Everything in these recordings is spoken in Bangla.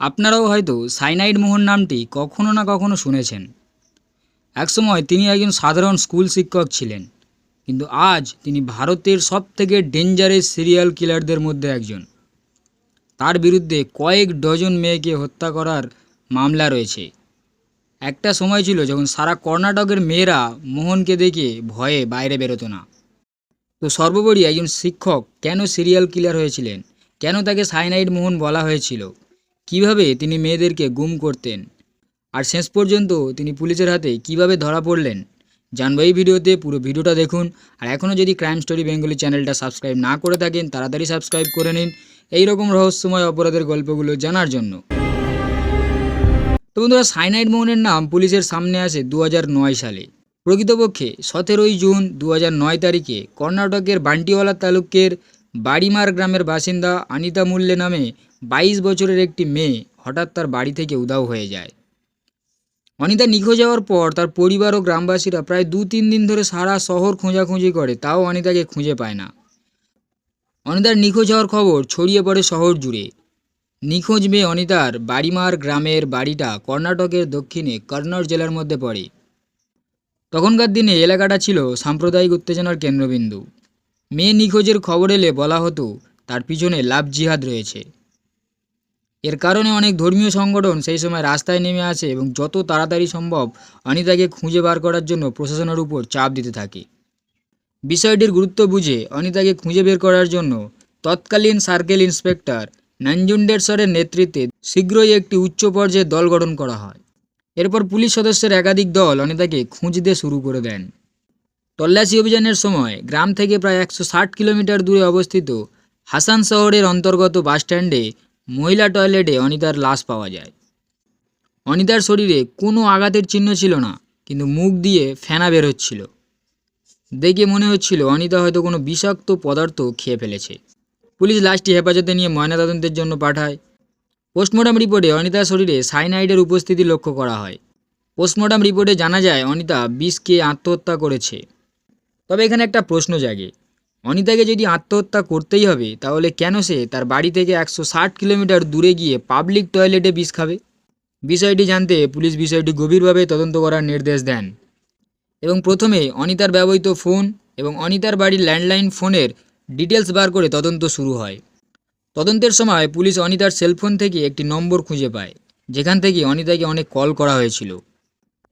আপনারাও হয়তো সাইনাইড মোহন নামটি কখনো না কখনো শুনেছেন। একসময় তিনি একজন সাধারণ স্কুল শিক্ষক ছিলেন, কিন্তু আজ তিনি ভারতের সবথেকে ডেঞ্জারাস সিরিয়াল কিলারদের মধ্যে একজন। তার বিরুদ্ধে কয়েক ডজন মেয়েকে হত্যা করার মামলা রয়েছে। একটা সময় ছিল যখন সারা কর্ণাটকের মেয়েরা মোহনকে দেখে ভয়ে বাইরে বেরোতো না। তো সর্বোপরি একজন শিক্ষক কেন সিরিয়াল কিলার হয়েছিলেন? কেন তাকে সাইনাইড মোহন বলা হয়েছিল? কীভাবে তিনি মেয়েদেরকে গুম করতেন? আর শেষ পর্যন্ত তিনি পুলিশের হাতে কীভাবে ধরা পড়লেন? জানব এই ভিডিওতে, পুরো ভিডিওটা দেখুন। আর এখনও যদি ক্রাইম স্টোরি বেঙ্গলি চ্যানেলটা সাবস্ক্রাইব না করে থাকেন, তাড়াতাড়ি সাবস্ক্রাইব করে নিন। এই রকম রহস্যময় অপরাধের গল্পগুলো জানার জন্য। তো বন্ধুরা, সাইনাইড মোহনের নাম পুলিশের সামনে আসে দু হাজার নয় সালে। প্রকৃতপক্ষে সতেরোই জুন দু তারিখে কর্ণাটকের বান্টিওয়ালা তালুকের বাড়িমার গ্রামের বাসিন্দা আনিতা মুল্লে নামে বাইশ বছরের একটি মেয়ে হঠাৎ তার বাড়ি থেকে উধাও হয়ে যায়। অনিতা নিখোঁজ যাওয়ার পর তার পরিবার ও গ্রামবাসীরা প্রায় দু তিন দিন ধরে সারা শহর খোঁজাখুঁজি করে, তাও অনিতাকে খুঁজে পায় না। অনিতার নিখোঁজ হওয়ার খবর ছড়িয়ে পড়ে শহর জুড়ে। নিখোঁজ মেয়ে অনিতার বাড়িমার গ্রামের বাড়িটা কর্ণাটকের দক্ষিণে কর্নড় জেলার মধ্যে পড়ে। তখনকার দিনে এলাকাটা ছিল সাম্প্রদায়িক উত্তেজনার কেন্দ্রবিন্দু। মেয়ে নিখোঁজের খবর এলে বলা হতো, তার পিছনে লাভ জিহাদ রয়েছে। এর কারণে অনেক ধর্মীয় সংগঠন সেই সময় রাস্তায় নেমে আসে এবং যত তাড়াতাড়ি সম্ভব অনিতাকে খুঁজে বার করার জন্য প্রশাসনের উপর চাপ দিতে থাকে। বিষয়টির গুরুত্ব বুঝে অনিতাকে খুঁজে বের করার জন্য তৎকালীন সার্কেল ইন্সপেক্টর নাঞ্জুন্ডেশ্বরের নেতৃত্বে শীঘ্রই একটি উচ্চ পর্যায়ের দল গঠন করা হয়। এরপর পুলিশ সদস্যের একাধিক দল অনিতাকে খুঁজতে শুরু করে দেন। তল্লাশি অভিযানের সময় গ্রাম থেকে প্রায় একশো ষাট কিলোমিটার দূরে অবস্থিত হাসান শহরের অন্তর্গত বাসস্ট্যান্ডে মহিলা টয়লেটে অনিতার লাশ পাওয়া যায়। অনিতার শরীরে কোনো আঘাতের চিহ্ন ছিল না, কিন্তু মুখ দিয়ে ফেনা বেরোচ্ছিল দেখে মনে হচ্ছিল অনিতা হয়তো কোনো বিষাক্ত পদার্থ খেয়ে ফেলেছে। পুলিশ লাশটি হেফাজতে নিয়ে ময়নাতদন্তের জন্য পাঠায়। পোস্টমর্টম রিপোর্টে অনিতার শরীরে সাইনাইডের উপস্থিতি লক্ষ্য করা হয়। পোস্টমর্টম রিপোর্টে জানা যায়, অনিতা বিষকে আত্মহত্যা করেছে। তবে এখানে একটা প্রশ্ন জাগে। অনিতাকে যদি আত্মহত্যা করতেই হবে, তাহলে কেন সে তার বাড়ি থেকে একশো ষাট কিলোমিটার দূরে গিয়ে পাবলিক টয়লেটে বিষ খাবে? বিষয়টি জানতে পুলিশ বিষয়টি গভীরভাবে তদন্ত করার নির্দেশ দেন। এবং প্রথমে অনিতার ব্যবহৃত ফোন এবং অনিতার বাড়ির ল্যান্ডলাইন ফোনের ডিটেলস বার করে তদন্ত শুরু হয়। তদন্তের সময় পুলিশ অনিতার সেলফোন থেকে একটি নম্বর খুঁজে পায়, যেখান থেকে অনিতাকে অনেক কল করা হয়েছিল।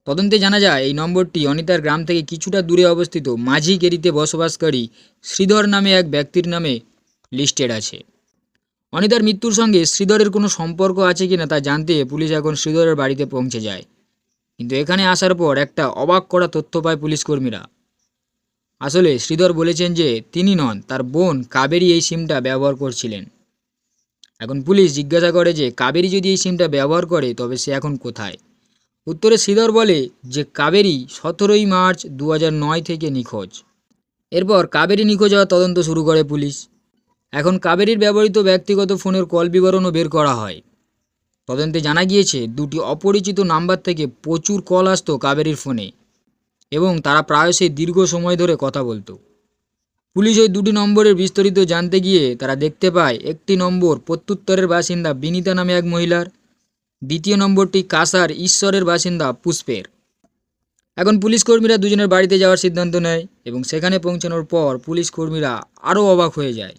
তদন্তে জানা যায়, এই নম্বরটি অনিতার গ্রাম থেকে কিছুটা দূরে অবস্থিত মাঝি গেরিতে বসবাসকারী শ্রীধর নামে এক ব্যক্তির নামে লিস্টেড আছে। অনিতার মৃত্যুর সঙ্গে শ্রীধরের কোনো সম্পর্ক আছে কিনা তা জানতে পুলিশ এখন শ্রীধরের বাড়িতে পৌঁছে যায়। কিন্তু এখানে আসার পর একটা অবাক করা তথ্য পায় পুলিশ কর্মীরা। আসলে শ্রীধর বলেছেন যে তিনি নন, তার বোন কাবেরী এই সিমটা ব্যবহার করছিলেন। এখন পুলিশ জিজ্ঞাসা করে যে কাবেরী যদি এই সিমটা ব্যবহার করে, তবে সে এখন কোথায়? উত্তরে শ্রীধর বলে যে কাবেরী সতেরোই মার্চ দু থেকে নিখোঁজ। এরপর কাবেরী নিখোঁজ হওয়ার তদন্ত শুরু করে পুলিশ। এখন কাবেরীর ব্যবহৃত ব্যক্তিগত ফোনের কল বিবরণও বের করা হয়। তদন্তে জানা গিয়েছে, দুটি অপরিচিত নাম্বার থেকে প্রচুর কল আসতো কাবেরীর ফোনে এবং তারা প্রায়শই দীর্ঘ সময় ধরে কথা বলতো। পুলিশ ওই দুটি নম্বরের বিস্তারিত জানতে গিয়ে তারা দেখতে পায়, একটি নম্বর প্রত্যুত্তরের বাসিন্দা বিনীতা নামে এক মহিলার দ্বিতীয় নম্বরটি কাসার ঈশ্বরের বাসিন্দা পুষ্পের। এখন পুলিশ কর্মীরা দুজনের বাড়িতে যাওয়ার সিদ্ধান্ত নেয় এবং সেখানে পৌঁছানোর পর পুলিশ কর্মীরা আরও অবাক হয়ে যায়।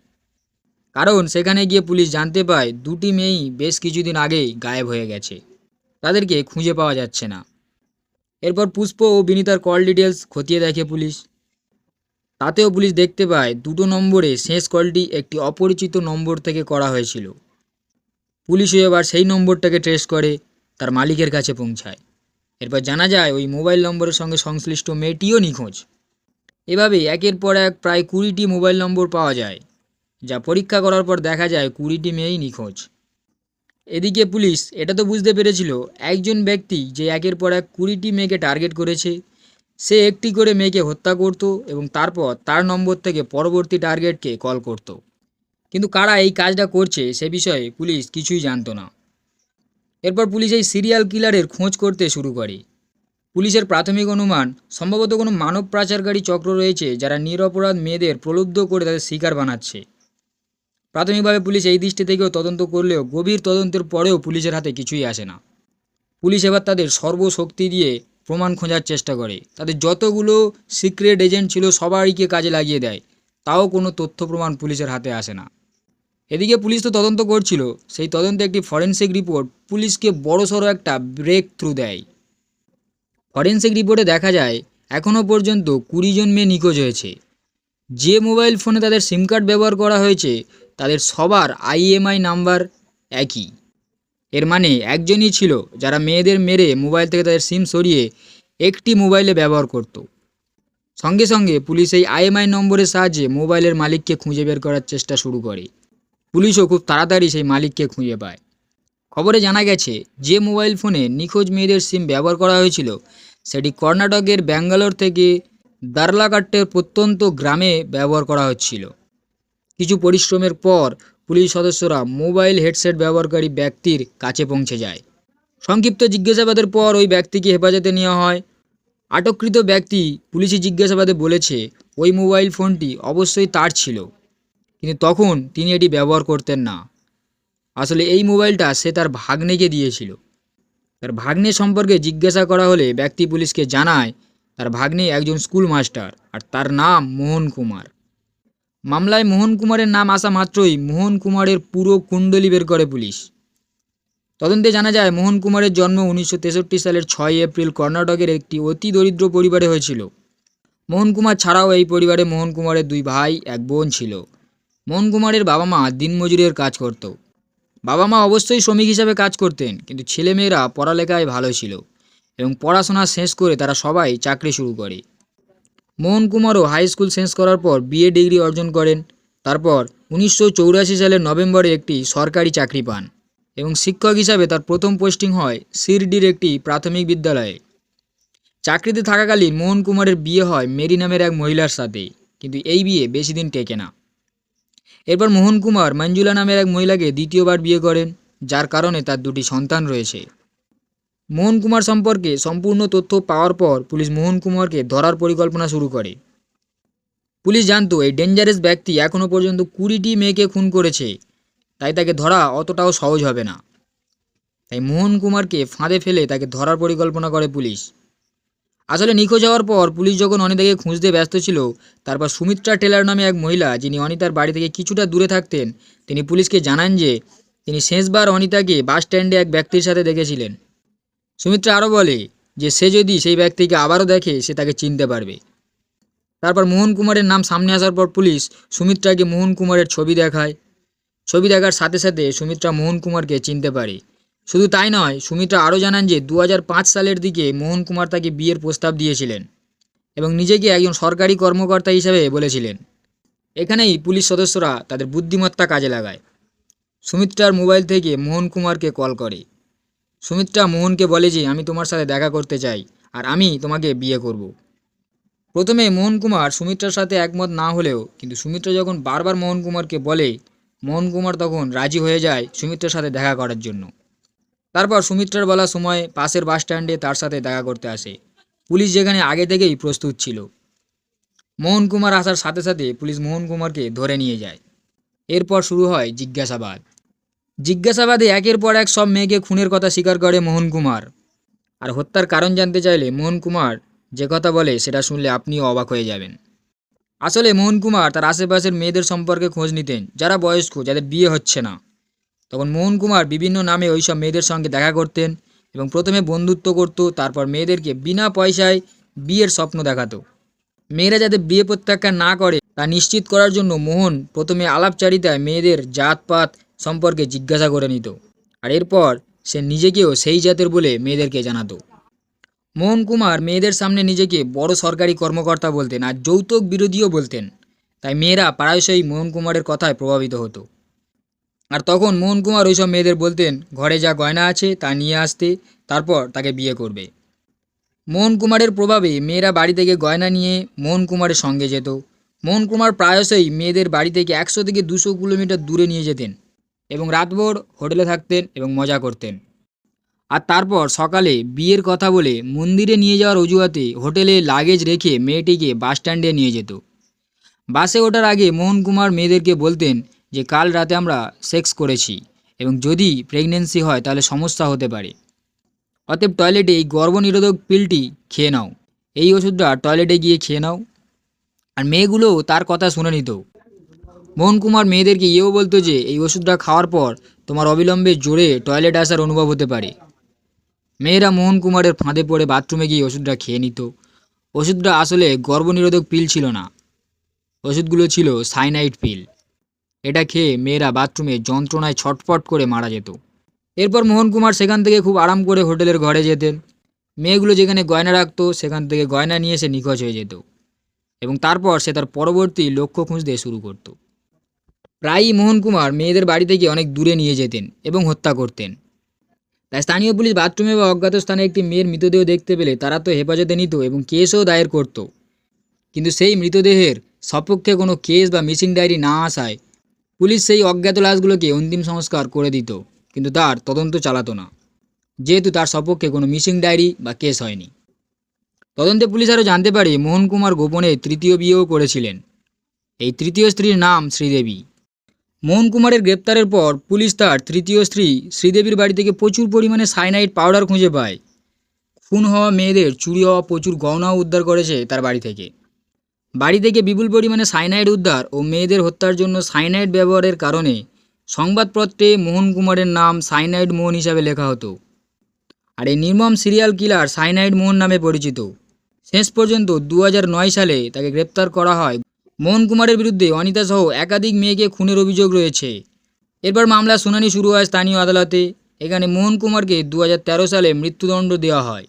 কারণ সেখানে গিয়ে পুলিশ জানতে পায় দুটি মেয়েই বেশ কিছুদিন আগেই গায়েব হয়ে গেছে। তাদেরকে খুঁজে পাওয়া যাচ্ছে না। এরপর পুষ্প ও বিনীতার কল ডিটেলস খতিয়ে দেখে পুলিশ। তাতেও পুলিশ দেখতে পায় দুটো নম্বরে শেষ কলটি একটি অপরিচিত নম্বর থেকে করা হয়েছিল। পুলিশও এবার সেই নম্বরটাকে ট্রেস করে, তার মালিকের কাছে পৌঁছায়। এরপর জানা যায়, ওই মোবাইল নম্বরের সঙ্গে সংশ্লিষ্ট মেয়েটিও নিখোঁজ। এভাবে একের পর এক প্রায় কুড়িটি মোবাইল নম্বর পাওয়া যায়, যা পরীক্ষা করার পর দেখা যায় কুড়িটি মেয়েই নিখোঁজ। এদিকে পুলিশ, এটা তো বুঝতে পেরেছিল, একজন ব্যক্তি যে একের পর এক কুড়িটি মেয়েকে টার্গেট করেছে, সে একটি করে মেয়েকে হত্যা করত এবং তারপর তার নম্বর থেকে পরবর্তী টার্গেটকে কল করত। কিন্তু কারা এই কাজটা করছে সে বিষয়ে পুলিশ কিছুই জানতো না। এরপর পুলিশ এই সিরিয়াল কিলারের খোঁজ করতে শুরু করে। পুলিশের প্রাথমিক অনুমান, সম্ভবত কোনো মানব পাচারকারী চক্র রয়েছে যারা নিরপরাধ মেয়েদের প্রলুব্ধ করে তাদের শিকার বানাচ্ছে। প্রাথমিকভাবে পুলিশ এই দৃষ্টি থেকেও তদন্ত করলেও গভীর তদন্তের পরেও পুলিশের হাতে কিছুই আসে না। পুলিশ এবার তাদের সর্বশক্তি দিয়ে প্রমাণ খোঁজার চেষ্টা করে। তাদের যতগুলো সিক্রেট এজেন্ট ছিল সবাইকে কাজে লাগিয়ে দেয়, তাও কোনো তথ্য প্রমাণ পুলিশের হাতে আসে না। এদিকে পুলিশ তো তদন্ত করছিল। সেই তদন্তে একটি ফরেনসিক রিপোর্ট পুলিশকে বড়সড় একটা ব্রেক থ্রু দেয়। ফরেনসিক রিপোর্টে দেখা যায় এখনও পর্যন্ত কুড়ি জন মেয়ে নিখোঁজ হয়েছে। যে মোবাইল ফোনে তাদের সিম কার্ড ব্যবহার করা হয়েছে, তাদের সবার আইএমআই নাম্বার একই। এর মানে একজনই ছিল যারা মেয়েদের মেরে মোবাইল থেকে তাদের সিম সরিয়ে একটি মোবাইলে ব্যবহার করত। সঙ্গে সঙ্গে পুলিশ এই আইএমআই নম্বরের সাহায্যে মোবাইলের মালিককে খুঁজে বের করার চেষ্টা শুরু করে। পুলিশও খুব তাড়াতাড়ি সেই মালিককে খুঁজে পায়। খবরে জানা গেছে, যে মোবাইল ফোনে নিখোঁজ মেয়েদের সিম ব্যবহার করা হয়েছিল, সেটি কর্ণাটকের ব্যাঙ্গালোর থেকে দার্লাকাট্টের প্রত্যন্ত গ্রামে ব্যবহার করা হচ্ছিল। কিছু পরিশ্রমের পর পুলিশ সদস্যরা মোবাইল হেডসেট ব্যবহারকারী ব্যক্তির কাছে পৌঁছে যায়। সংক্ষিপ্ত জিজ্ঞাসাবাদের পর ওই ব্যক্তিকে হেফাজতে নেওয়া হয়। আটককৃত ব্যক্তি পুলিশি জিজ্ঞাসাবাদে বলেছে, ওই মোবাইল ফোনটি অবশ্যই তার ছিল। কিন্তু তখন তিনি এটি ব্যবহার করতেন না। আসলে এই মোবাইলটা সে তার ভাগ্নেকে দিয়েছিল। তার ভাগ্নে সম্পর্কে জিজ্ঞাসা করা হলে ব্যক্তি পুলিশকে জানায়, তার ভাগ্নে একজন স্কুল মাস্টার আর তার নাম মোহন কুমার। মামলায় মোহন কুমারের নাম আসা মাত্রই মোহন কুমারের পুরো কুণ্ডলী বের করে পুলিশ। তদন্তে জানা যায়, মোহন কুমারের জন্ম উনিশশো তেষট্টি সালের ছয় এপ্রিল কর্ণাটকের একটি অতি দরিদ্র পরিবারে হয়েছিল। মোহন কুমার ছাড়াও এই পরিবারে মোহন কুমারের দুই ভাই, এক বোন ছিল। মোহন কুমারের বাবা মা দিনমজুরের কাজ করত। বাবা মা অবশ্যই শ্রমিক হিসাবে কাজ করতেন, কিন্তু ছেলেমেয়েরা পড়ালেখায় ভালো ছিল এবং পড়াশোনা শেষ করে তারা সবাই চাকরি শুরু করে। মোহন কুমারও হাই স্কুল শেষ করার পর বিএ ডিগ্রি অর্জন করেন। তারপর উনিশশো সালের নভেম্বরে একটি সরকারি চাকরি পান এবং শিক্ষক হিসাবে তার প্রথম পোস্টিং হয় শিরডির একটি প্রাথমিক বিদ্যালয়ে। চাকরিতে থাকাকালীন মোহন কুমারের বিয়ে হয় মেরি নামের এক মহিলার সাথে কিন্তু এই বিয়ে বেশি দিন টেকে না। এরপর মোহন কুমার মঞ্জুলা নামের এক মহিলাকে দ্বিতীয়বার বিয়ে করেন, যার কারণে তার দুটি সন্তান রয়েছে। মোহন কুমার সম্পর্কে সম্পূর্ণ তথ্য পাওয়ার পর পুলিশ মোহন কুমারকে ধরার পরিকল্পনা শুরু করে। পুলিশ জানতো, এই ডেঞ্জারাস ব্যক্তি এখনও পর্যন্ত কুড়িটি মেয়েকে খুন করেছে, তাই তাকে ধরা অতটাও সহজ হবে না। তাই মোহন কুমারকে ফাঁদে ফেলে তাকে ধরার পরিকল্পনা করে পুলিশ। আসলে নিখোঁজ হওয়ার পর পুলিশ যখন অনিতাকে খুঁজতে ব্যস্ত ছিল, তারপর সুমিত্রা টেলার নামে এক মহিলা যিনি অনিতার বাড়ি থেকে কিছুটা দূরে থাকতেন, তিনি পুলিশকে জানান যে তিনি শেষবার অনিতাকে বাস স্ট্যান্ডে এক ব্যক্তির সাথে দেখেছিলেন। সুমিত্রা আরও বলে যে সে যদি সেই ব্যক্তিকে আবারও দেখে, সে তাকে চিনতে পারবে। তারপর মোহন কুমারের নাম সামনে আসার পর পুলিশ সুমিত্রাকে মোহন কুমারের ছবি দেখায়। ছবি দেখার সাথে সাথে সুমিত্রা মোহন কুমারকে চিনতে পারে। শুধু তাই নয়, সুমিত্রা আরও জানান যে দু হাজার পাঁচ সালের দিকে মোহন কুমার তাকে বিয়ের প্রস্তাব দিয়েছিলেন এবং নিজেকে একজন সরকারি কর্মকর্তা হিসাবে বলেছিলেন। এখানেই পুলিশ সদস্যরা তাদের বুদ্ধিমত্তা কাজে লাগায়। সুমিত্রার মোবাইল থেকে মোহন কুমারকে কল করে। সুমিত্রা মোহনকে বলে যে, আমি তোমার সাথে দেখা করতে চাই আর আমি তোমাকে বিয়ে করব। প্রথমে মোহন কুমার সুমিত্রার সাথে একমত না হলেও, কিন্তু সুমিত্রা যখন বারবার মোহন কুমারকে বলে, মোহন কুমার তখন রাজি হয়ে যায় সুমিত্রার সাথে দেখা করার জন্য। তারপর সুমিত্রার বলা সময় পাশের বাস স্ট্যান্ডে তার সাথে দেখা করতে আসে। পুলিশ যেখানে আগে থেকেই প্রস্তুত ছিল। মোহন কুমার আসার সাথে সাথে পুলিশ মোহন কুমারকে ধরে নিয়ে যায়। এরপর শুরু হয় জিজ্ঞাসাবাদ। জিজ্ঞাসাবাদে একের পর এক সব মেয়েকে খুনের কথা স্বীকার করে মোহন কুমার। আর হত্যার কারণ জানতে চাইলে মোহন কুমার যে কথা বলে সেটা শুনলে আপনিও অবাক হয়ে যাবেন। আসলে মোহন কুমার তার আশেপাশের মেয়েদের সম্পর্কে খোঁজ নিতেন, যারা বয়স্ক, যাদের বিয়ে হচ্ছে না। তখন মোহন কুমার বিভিন্ন নামে ওই সব মেয়েদের সঙ্গে দেখা করতেন এবং প্রথমে বন্ধুত্ব করত, তারপর মেয়েদেরকে বিনা পয়সায় বিয়ের স্বপ্ন দেখাতো। মেয়েরা যাতে বিয়ে প্রত্যাখ্যান না করে, তা নিশ্চিত করার জন্য মোহন প্রথমে আলাপচারিতায় মেয়েদের জাতপাত সম্পর্কে জিজ্ঞাসা করে নিত। আর এরপর সে নিজেকেও সেই জাতের বলে মেয়েদেরকে জানাতো। মোহন কুমার মেয়েদের সামনে নিজেকে বড় সরকারি কর্মকর্তা বলতেন আর যৌতুক বিরোধীও বলতেন। তাই মেয়েরা প্রায়শই মোহন কুমারের কথায় প্রভাবিত হতো। আর তখন মোহন কুমার ওইসব মেয়েদের বলতেন, ঘরে যা গয়না আছে তা নিয়ে আসতে, তারপর তাকে বিয়ে করবে। মোহন কুমারের প্রভাবে মেয়েরা বাড়ি থেকে গয়না নিয়ে মোহন কুমারের সঙ্গে যেত। মোহন কুমার প্রায়শই মেয়েদের বাড়ি থেকে একশো থেকে দুশো কিলোমিটার দূরে নিয়ে যেতেন এবং রাতভর হোটেলে থাকতেন এবং মজা করতেন। আর তারপর সকালে বিয়ের কথা বলে মন্দিরে নিয়ে যাওয়ার অজুহাতে হোটেলে লাগেজ রেখে মেয়েটিকে বাস স্ট্যান্ডে নিয়ে যেত। বাসে ওঠার আগে মোহন কুমার মেয়েদেরকে বলতেন যে কাল রাতে আমরা সেক্স করেছি এবং যদি প্রেগনেন্সি হয় তাহলে সমস্যা হতে পারে। অতএব টয়লেটে এই গর্ভনিরোধক পিলটি খেয়ে নাও। এই ওষুধটা টয়লেটে গিয়ে খেয়ে নাও। আর মেয়েগুলোও তার কথা শুনে নিত। মোহন কুমার মেয়েদেরকে ইয়েও বলতো যে, এই ওষুধটা খাওয়ার পর তোমার অবিলম্বে জোরে টয়লেট আসার অনুভব হতে পারে। মেয়েরা মোহন কুমারের ফাঁদে পড়ে বাথরুমে গিয়ে ওষুধটা খেয়ে নিত। ওষুধটা আসলে গর্ভনিরোধক পিল ছিল না। ওষুধগুলো ছিল সাইনাইড পিল। এটা খেয়ে মেয়েরা বাথরুমে যন্ত্রণায় ছটফট করে মারা যেত। এরপর মোহন কুমার সেখান থেকে খুব আরাম করে হোটেলের ঘরে যেতেন। মেয়েগুলো যেখানে গয়না রাখতো, সেখান থেকে গয়না নিয়ে সে নিখোঁজ হয়ে যেত এবং তারপর সে তার পরবর্তী লক্ষ্য খুঁজতে শুরু করত। প্রায়ই মোহন কুমার মেয়েদের বাড়ি থেকে অনেক দূরে নিয়ে যেতেন এবং হত্যা করতেন। তাই স্থানীয় পুলিশ বাথরুমে বা অজ্ঞাত স্থানে একটি মেয়ের মৃতদেহ দেখতে পেলে তারা তো হেফাজতে নিত এবং কেসও দায়ের করত। কিন্তু সেই মৃতদেহের সপক্ষে কোনো কেস বা মিসিং ডায়েরি না আসায় পুলিশ সেই অজ্ঞাত লাশগুলোকে অন্তিম সংস্কার করে দিত, কিন্তু তার তদন্ত চালাতো না। যেহেতু তার সপক্ষে কোনো মিসিং ডায়েরি বা কেস হয়নি। তদন্তে পুলিশ আরও জানতে পারে, মোহন কুমার গোপনে তৃতীয় বিয়েও করেছিলেন। এই তৃতীয় স্ত্রীর নাম শ্রীদেবী। মোহন কুমারের গ্রেপ্তারের পর পুলিশ তার তৃতীয় স্ত্রী শ্রীদেবীর বাড়ি থেকে প্রচুর পরিমাণে সাইনাইড পাউডার খুঁজে পায়। খুন হওয়া মেয়েদের চুরি হওয়া প্রচুর গহনাও উদ্ধার করেছে তার বাড়ি থেকে। বাড়ি থেকে বিপুল পরিমাণে সাইনাইড উদ্ধার ও মেয়েদের হত্যার জন্য সাইনাইড ব্যবহারের কারণে সংবাদপত্রে মোহন কুমারের নাম সাইনাইড মোহন হিসাবে লেখা হতো। আর এই নির্মম সিরিয়াল কিলার সাইনাইড মোহন নামে পরিচিত। শেষ পর্যন্ত দু সালে তাকে গ্রেপ্তার করা হয়। মোহন কুমারের বিরুদ্ধে অনিতা সহ একাধিক মেয়েকে খুনের অভিযোগ রয়েছে। এরপর মামলার শুনানি শুরু হয় স্থানীয় আদালতে। এখানে মোহন কুমারকে দু হাজার তেরো সালে মৃত্যুদণ্ড দেওয়া হয়।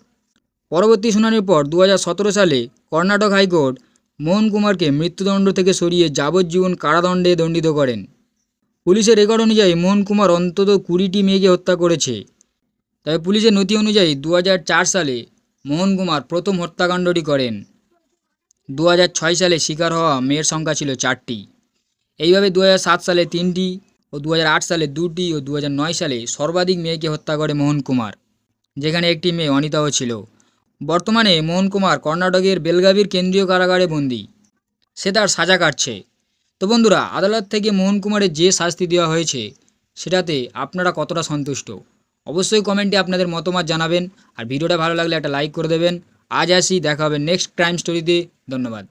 পরবর্তী শুনানির পর দু হাজার সতেরো সালে কর্ণাটক হাইকোর্ট মোহন কুমারকে মৃত্যুদণ্ড থেকে সরিয়ে যাবজ্জীবন কারাদণ্ডে দণ্ডিত করেন। পুলিশের রেকর্ড অনুযায়ী মোহন কুমার অন্তত কুড়িটি মেয়েকে হত্যা করেছে। তবে পুলিশের নথি অনুযায়ী দু হাজার চার সালে মোহন কুমার প্রথম হত্যাকাণ্ডটি করেন। দু হাজার ছয় সালে শিকার হওয়া মেয়ের সংখ্যা ছিল চারটি। এইভাবে দু হাজার সাত সালে তিনটি ও দু হাজার আট সালে দুটি ও দু হাজার নয় সালে সর্বাধিক মেয়েকে হত্যা করে মোহন কুমার, যেখানে একটি মেয়ে অনিতাও ছিল। বর্তমানে মোহন কুমার কর্ণাটকের বেলগাভির কেন্দ্রীয় কারাগারে বন্দী। সে তার সাজা কাটছে। তো বন্ধুরা, আদালত থেকে মোহন কুমারের যে শাস্তি দেওয়া হয়েছে, সেটাতে আপনারা কতটা সন্তুষ্ট? অবশ্যই কমেন্টে আপনাদের মতামত জানাবেন। আর ভিডিওটা ভালো লাগলে একটা লাইক করে দেবেন। আজ আসি, দেখা হবে নেক্সট ক্রাইম স্টোরিতে। ধন্যবাদ।